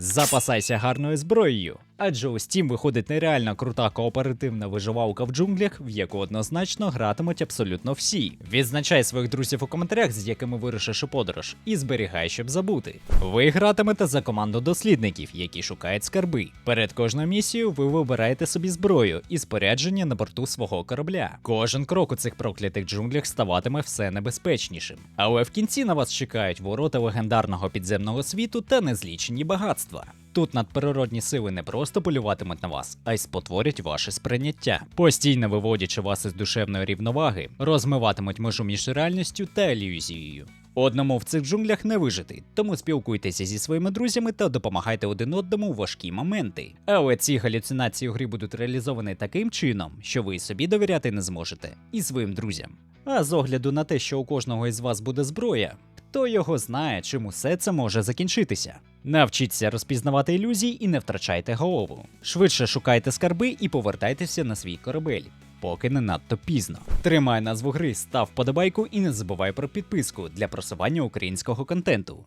Запасайся гарною зброєю. Адже у Steam виходить нереально крута кооперативна виживалка в джунглях, в яку однозначно гратимуть абсолютно всі. Відзначай своїх друзів у коментарях, з якими вирушиш у подорож, і зберігай, щоб забути. Ви гратимете за команду дослідників, які шукають скарби. Перед кожною місією ви вибираєте собі зброю і спорядження на борту свого корабля. Кожен крок у цих проклятих джунглях ставатиме все небезпечнішим. Але в кінці на вас чекають ворота легендарного підземного світу та незлічені багатства. Тут надприродні сили не просто полюватимуть на вас, а й спотворять ваше сприйняття, постійно виводячи вас із душевної рівноваги, розмиватимуть межу між реальністю та ілюзією. Одному в цих джунглях не вижити, тому спілкуйтеся зі своїми друзями та допомагайте один одному у важкі моменти. Але ці галюцинації у грі будуть реалізовані таким чином, що ви собі довіряти не зможете і своїм друзям. А з огляду на те, що у кожного із вас буде зброя, хто його знає, чим усе це може закінчитися. Навчіться розпізнавати ілюзії і не втрачайте голову. Швидше шукайте скарби і повертайтеся на свій корабель. Поки не надто пізно. Тримай назву гри, став подобайку і не забувай про підписку для просування українського контенту.